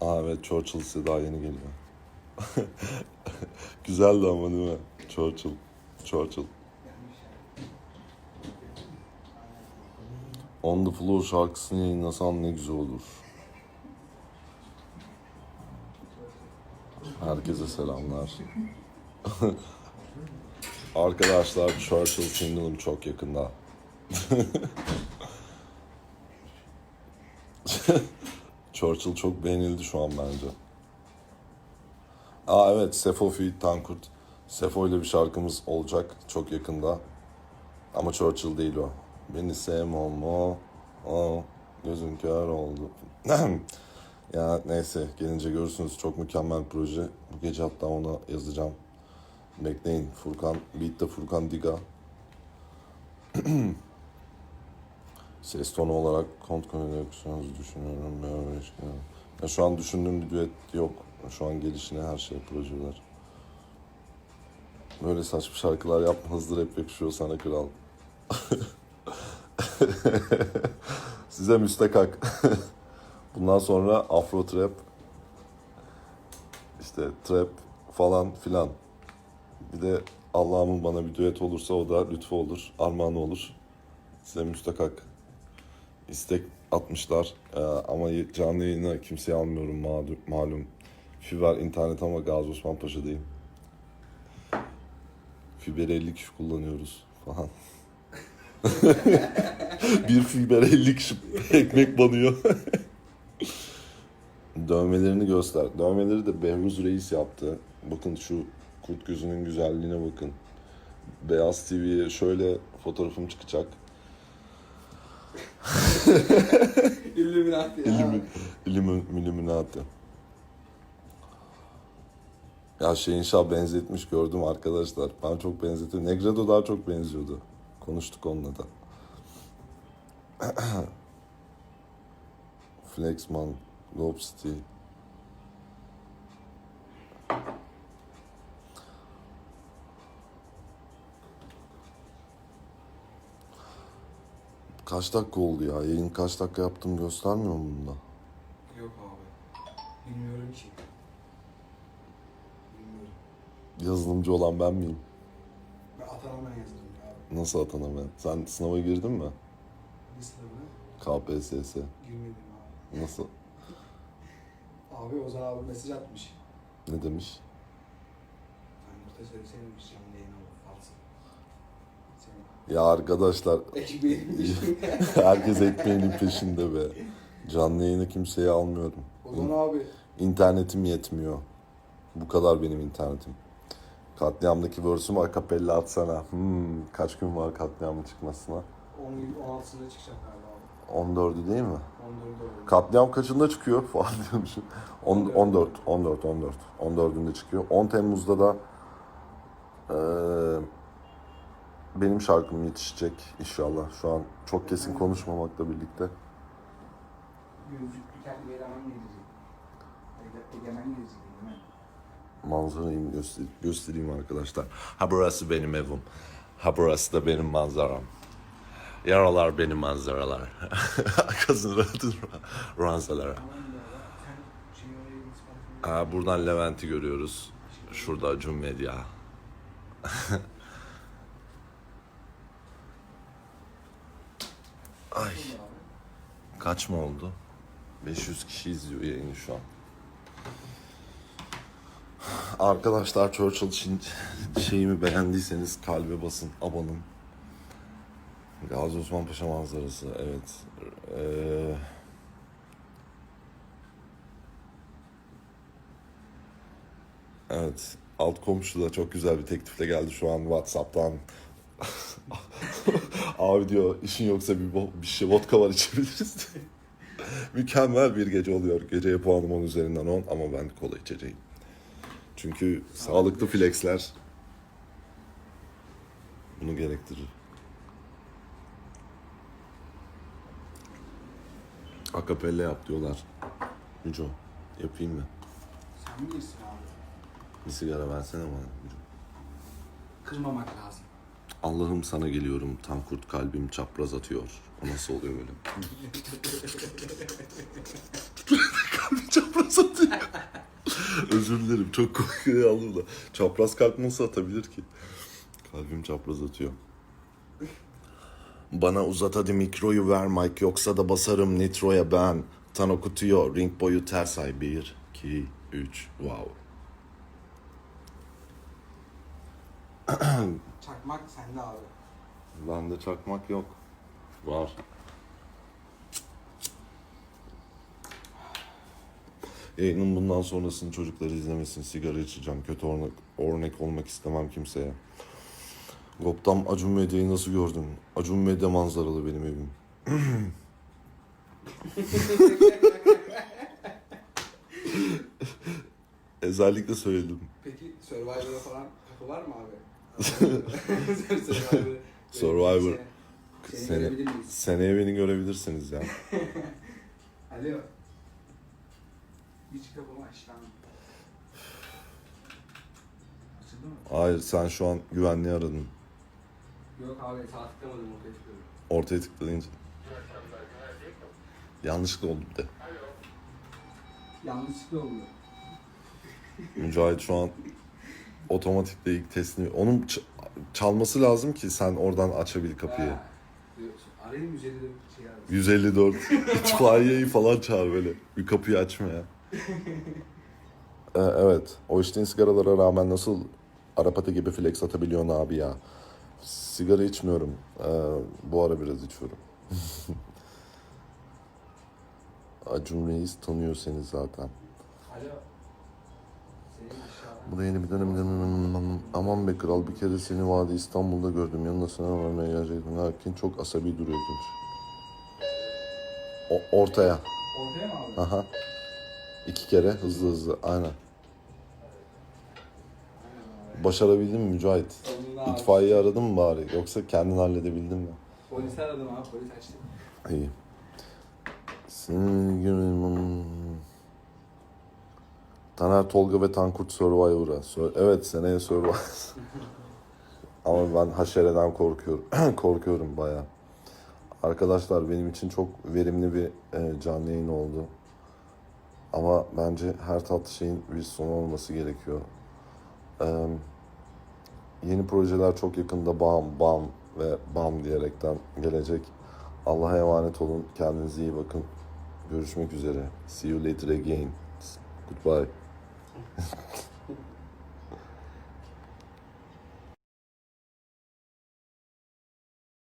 Aa evet Churchill size daha yeni geliyor. Güzeldi ama değil mi? Churchill. Churchill. On the Floor şarkısını yayınlasam ne güzel olur. Herkese selamlar. Arkadaşlar Churchill single'ım çok yakında. Churchill çok beğenildi şu an bence. Aa evet Sefo Feat Tankurt. Sefo ile bir şarkımız olacak çok yakında. Ama Churchill değil o. Beni sevmem mo. O gözüm kör oldu. ya neyse gelince görürsünüz çok mükemmel proje. Bu gece hatta ona yazacağım. Bekleyin Furkan. Beat'te Furkan Diga. Ses tonu olarak kont konuşuyorsunuz düşünüyorum. Ya, şu an düşündüğüm bir düet yok. Şu an gelişine her şey projeler. Böyle saçma şarkılar yapma hızlı yakışıyor sana kral. Size müstakak. Bundan sonra afro trap, işte trap falan filan. Bir de Allah'ımın bana bir düet olursa o da lütfu olur, armağanı olur. Size müstakak istek atmışlar. Ee, ama canlı yayına kimseyi almıyorum malum. malum. Fiber internet ama Gazi Osman Paşa'dayım. Fiber 50 kişi kullanıyoruz falan. bir fiber 50 kişi ekmek banıyor. Dövmelerini göster. Dövmeleri de Behruz Reis yaptı. Bakın şu kurt gözünün güzelliğine bakın. Beyaz TV'ye şöyle fotoğrafım çıkacak. Illuminati ya. İlim, Illuminati. Ya şey inşallah benzetmiş gördüm arkadaşlar. Ben çok benzettim. Negredo daha çok benziyordu. Konuştuk onunla da. Flexman, Lobster. Kaç dakika oldu ya? Yayın kaç dakika yaptım göstermiyor mu bunda? Yok abi. Bilmiyorum ki. Bilmiyorum. Yazılımcı olan ben miyim? Ben atanamayan yazılım ya abi. Nasıl atanamam? Sen sınava girdin mi? Ne sınavına? KPSS. Girmedim abi. Nasıl? Abi Ozan abi mesaj atmış. Ne demiş? Ben burada söyleseymiş canlı yayın abi. Falsın. Senin Ya arkadaşlar herkes ekmeğinin peşinde be. Canlı yayını kimseye almıyorum. Ozan abi. İnternetim yetmiyor. Bu kadar benim internetim. Katliamdaki verse'ümü akapella atsana. Hmm, kaç gün var katliamın çıkmasına? 10 16'sında çıkacak galiba abi. 14'ü değil mi? 14'ünde oldu. Katliam kaçında çıkıyor falan diyormuşum. On- 14, 14, 14. 14'ünde çıkıyor. 10 Temmuz'da da eee, benim şarkım yetişecek inşallah. Şu an çok kesin konuşmamakla birlikte. Gözlüklü kendi eleman gelecek. Ege- Egemen gelecek. Egemen. Manzarayı göster göstereyim arkadaşlar. Ha burası benim evim. Ha burası da benim manzaram. Yaralar benim manzaralar. Arkasında ranzalara. Ya. Ha, buradan Levent'i görüyoruz. Şurada Acun Medya. Ay kaç mı oldu? 500 kişi izliyor yayını şu an. Arkadaşlar Churchill için şeyimi beğendiyseniz kalbe basın, abanın. Gazi Osman Paşa manzarası, evet. Ee, evet, alt komşu da çok güzel bir teklifle geldi şu an WhatsApp'tan. Abi diyor işin yoksa bir, bir şey vodka var içebiliriz. Mükemmel bir gece oluyor. Geceye puanım 10 üzerinden 10 ama ben kola içeceğim. Çünkü sağlıklı flexler bunu gerektirir. Akapella yap diyorlar. Müco yapayım mı? Sen bilirsin abi. Bir sigara versene bana. Müco. Kırmamak lazım. Allah'ım sana geliyorum. Tam kurt kalbim çapraz atıyor. O nasıl oluyor böyle? kalbim çapraz atıyor. Özür dilerim çok korkuyor aldım da. Çapraz kalp nasıl atabilir ki? Kalbim çapraz atıyor. Bana uzat hadi mikroyu ver Mike yoksa da basarım nitroya ben. Tan okutuyor ring boyu ters ay 1, 2, 3 wow. Çakmak sende abi. Bende çakmak yok. Var. Yayının bundan sonrasını çocukları izlemesin. Sigara içeceğim. Kötü örnek, örnek olmak istemem kimseye. Goptam Acun Medya'yı nasıl gördün? Acun Medya manzaralı benim evim. Özellikle söyledim. Peki Survivor'a falan kapı var mı abi? Survivor. Seni, Seni- seni görebilir miyiz? Seneye beni görebilirsiniz ya. Alo. Hiç kapımı aç lan. Açıldı mı? Hayır sen şu an güvenliği aradın. Yok abi sağ tıklamadım ortaya tıkladım. Ortaya tıklayınca. Yanlışlıkla oldu bir de. Yanlışlıkla oldu. Mücahit şu an otomatikle ilk testini... Onun ç- çalması lazım ki sen oradan açabil kapıyı. Ha. Arayayım üzerinde bir şey abi. 154 itfaiyeyi falan çağır böyle. Bir kapıyı açma ya. Ee, evet. O içtiğin sigaralara rağmen nasıl Arapata gibi flex atabiliyorsun abi ya. Sigara içmiyorum. Ee, bu ara biraz içiyorum. Acun Reis tanıyor seni zaten. Alo. Bu da yeni bir dönem. Aman be kral bir kere seni Vadi İstanbul'da gördüm. Yanına sana vermeye gelecektim. Lakin çok asabi duruyordun. O, ortaya. Ortaya mı abi? Aha. İki kere hızlı hızlı. Aynen. Aynen abi. Başarabildin mi Mücahit? İtfaiye aradın mı bari? Yoksa kendin halledebildin mi? Polisi aradım abi polis açtı. İyi. Seni göreyim. Taner Tolga ve Tankurt Survivor'a. Evet seneye Survivor. Ama ben haşereden korkuyorum. korkuyorum bayağı. Arkadaşlar benim için çok verimli bir e, canlı yayın oldu. Ama bence her tatlı şeyin bir sonu olması gerekiyor. Eee, yeni projeler çok yakında bam bam ve bam diyerekten gelecek. Allah'a emanet olun. Kendinize iyi bakın. Görüşmek üzere. See you later again. Goodbye. Thank you.